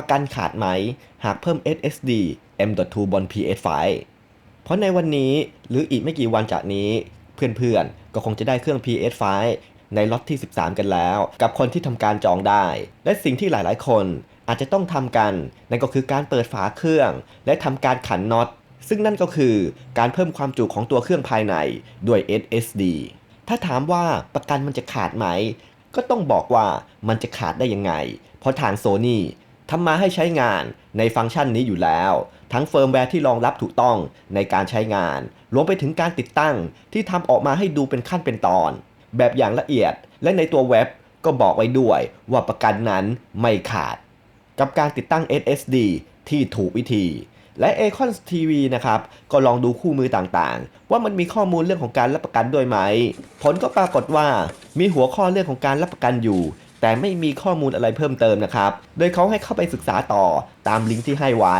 ประกันขาดไหม หากเพิ่ม SSD M.2 บน PS5 เพราะในวันนี้หรืออีกไม่กี่วันจากนี้ เพื่อนๆ ก็คงจะได้เครื่อง PS5 ในล็อตที่ 13 กันแล้ว กับคนที่ทำการจองได้ และสิ่งที่หลายๆ คนอาจจะต้องทำกัน นั่นก็คือการเปิดฝาเครื่อง และทำการขันน็อต ซึ่งนั่นก็คือการเพิ่มความจุของตัวเครื่องภายในด้วย SSD ถ้าถามว่าประกันมันจะขาดไหม ก็ต้องบอกว่ามันจะขาดได้ยังไง เพราะทางโซ n y ทำมาให้ใช้งานในฟังก์ชันนี้อยู่แล้ว ทั้งเฟิร์มแวร์ที่รองรับถูกต้องในการใช้งาน รวมไปถึงการติดตั้งที่ทำออกมาให้ดูเป็นขั้นเป็นตอน แบบอย่างละเอียดและในตัวเว็บก็บอกไว้ด้วยว่าประกันนั้นไม่ขาด กับการติดตั้ง SSD ที่ถูกวิธี และ Acon TV นะครับ ก็ลองดูคู่มือต่างๆ ว่ามันมีข้อมูลเรื่องของการรับประกันด้วยไหม ผลก็ปรากฏว่ามีหัวข้อเรื่องของการรับประกันอยู่ แต่ไม่มีข้อมูลอะไรเพิ่มเติมนะครับ โดยเขาให้เข้าไปศึกษาต่อตามลิงก์ที่ให้ไว้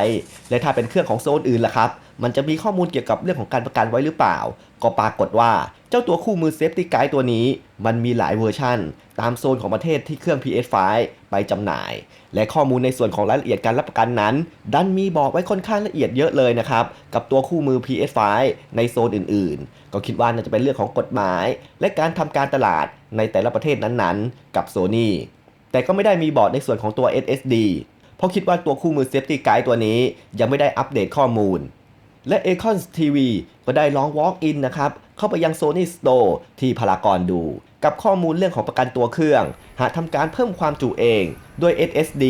และถ้าเป็นเครื่องของโซนอื่นล่ะครับ มันจะมีข้อมูลเกี่ยวกับเรื่องของการประกันไว้หรือเปล่า ก็ปรากฏว่า เจ้าตัวคู่มือ Safety Guide ตัวนี้ มันมีหลายเวอร์ชันตามโซนของประเทศที่เครื่อง PS5 ไปจำหน่าย และข้อมูลในส่วนของรายละเอียดการรับประกันนั้น ดันมีบอกไว้ค่อนข้างละเอียดเยอะเลยนะครับ กับตัวคู่มือ PS5 ในโซนอื่นๆ ก็คิดว่าน่าจะเป็นเรื่องของกฎหมาย และการทำการตลาดในแต่ละประเทศนั้นๆ กับ Sony แต่ก็ไม่ได้มีบอกในส่วนของตัว SSD เพราะคิดว่าตัวคู่มือ Safety Guide ตัวนี้ยังไม่ได้อัปเดตข้อมูลและ Acon TV ก็ได้ลอง Walk in นะครับเข้าไปยัง Sony Store ที่พารากอนดู กับข้อมูลเรื่องของประกันตัวเครื่อง หากทำการเพิ่มความจุเองด้วย SSD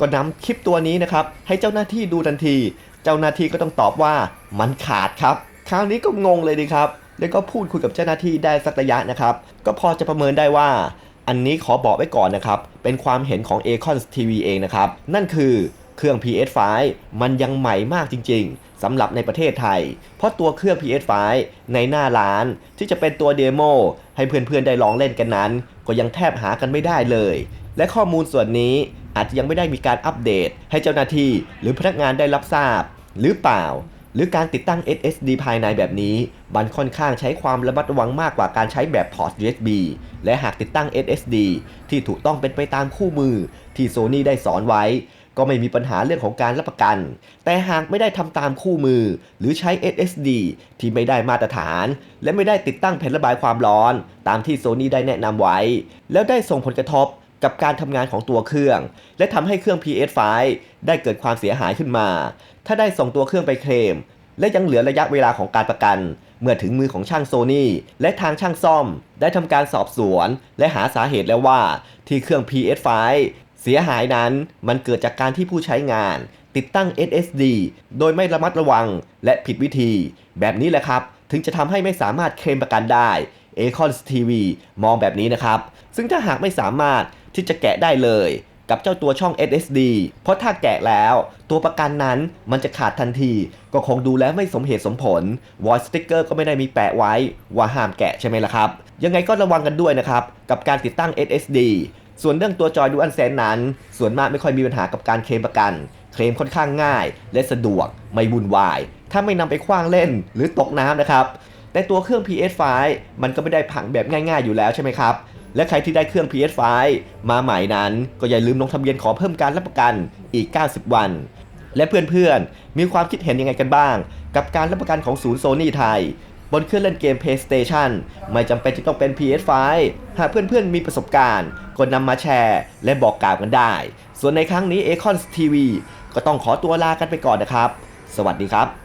ก็นำคลิปตัวนี้นะครับให้เจ้าหน้าที่ดูทันที เจ้าหน้าที่ก็ต้องตอบว่ามันขาดครับ คราวนี้ก็งงเลยดีครับ แล้วก็พูดคุยกับเจ้าหน้าที่ได้สักระยะนะครับ ก็พอจะประเมินได้ว่า อันนี้ขอบอกไว้ก่อนนะครับ เป็นความเห็นของ Acon TV เองนะครับ นั่นคือเครื่อง PS5 มันยังใหม่มากจริง ๆ สำหรับในประเทศไทย เพราะตัวเครื่อง PS5 ในหน้าร้านที่จะเป็นตัวเดโมให้เพื่อนๆได้ลองเล่นกันนั้น ก็ยังแทบหากันไม่ได้เลย และข้อมูลส่วนนี้อาจจะยังไม่ได้มีการอัปเดต ให้เจ้าหน้าที่หรือพนักงานได้รับทราบ หรือเปล่า หรือการติดตั้ง SSD ภายในแบบนี้มันค่อนข้างใช้ความระมัดระวังมากกว่าการใช้แบบพอร์ต USB และหากติดตั้ง SSD ที่ถูกต้องเป็นไปตามคู่มือที่ Sony ได้สอนไว้ ก็ไม่มีปัญหาเรื่องของการรับประกัน แต่หากไม่ได้ทำตามคู่มือ หรือใช้ SSD ที่ไม่ได้มาตรฐาน และไม่ได้ติดตั้งแผ่นระบายความร้อน ตามที่ Sony ได้แนะนำไว้ แล้วได้ส่งผลกระทบกับการทำงานของตัวเครื่อง และทำให้เครื่อง PS5 ได้เกิดความเสียหายขึ้นมา ถ้าได้ส่งตัวเครื่องไปเคลม และยังเหลือระยะเวลาของการประกัน เมื่อถึงมือของช่างโซนี่และทางช่างซ่อม ได้ทำการสอบสวน และหาสาเหตุแล้วว่า ที่เครื่อง PS5 เสียหายนั้นมันเกิดจากการที่ผู้ใช้งาน ติดตั้ง SSD โดยไม่ระมัดระวังและผิดวิธี แบบนี้แหละครับ ถึงจะทำให้ไม่สามารถเคลมประกันได้ Acon TV มองแบบนี้นะครับ ซึ่งถ้าหากไม่สามารถที่จะแกะได้เลยกับเจ้าตัวช่อง SSD เพราะถ้าแกะแล้ว ตัวประกันนั้นมันจะขาดทันที ก็คงดูแล้วไม่สมเหตุสมผล Voice Sticker ก็ไม่ได้มีแปะไว้ว่าห้ามแกะใช่ไหมล่ะครับ ยังไงก็ระวังกันด้วยนะครับ กับการติดตั้ง SSD ส่วนเรื่องตัวจอยดูอันแซนนั้น ส่วนมากไม่ค่อยมีปัญหากับการเคลมประกัน เคลมค่อนข้างง่าย และสะดวกไม่วุ่นวาย ถ้าไม่นำไปคว้างเล่นหรือตกน้ำนะครับแต่ตัวเครื่อง PS5 มันก็ไม่ได้ผังแบบง่าย ๆอยู่แล้วใช่ไหมครับและใครที่ได้เครื่อง PS5 มาใหม่นั้น ก็อย่าลืมลงทะเบียนขอเพิ่มการรับประกันอีก 90 วัน และเพื่อนๆ มีความคิดเห็นยังไงกันบ้าง กับการรับประกันของศูนย์โซนี่ไทย บนเครื่องเล่นเกม PlayStation ไม่จำเป็นจะต้องเป็น PS5 หากเพื่อนๆมีประสบการณ์ก็นำมาแชร์ และบอกกล่าวกันได้ ส่วนในครั้งนี้ Acon TV ก็ต้องขอตัวลากันไปก่อนนะครับ สวัสดีครับ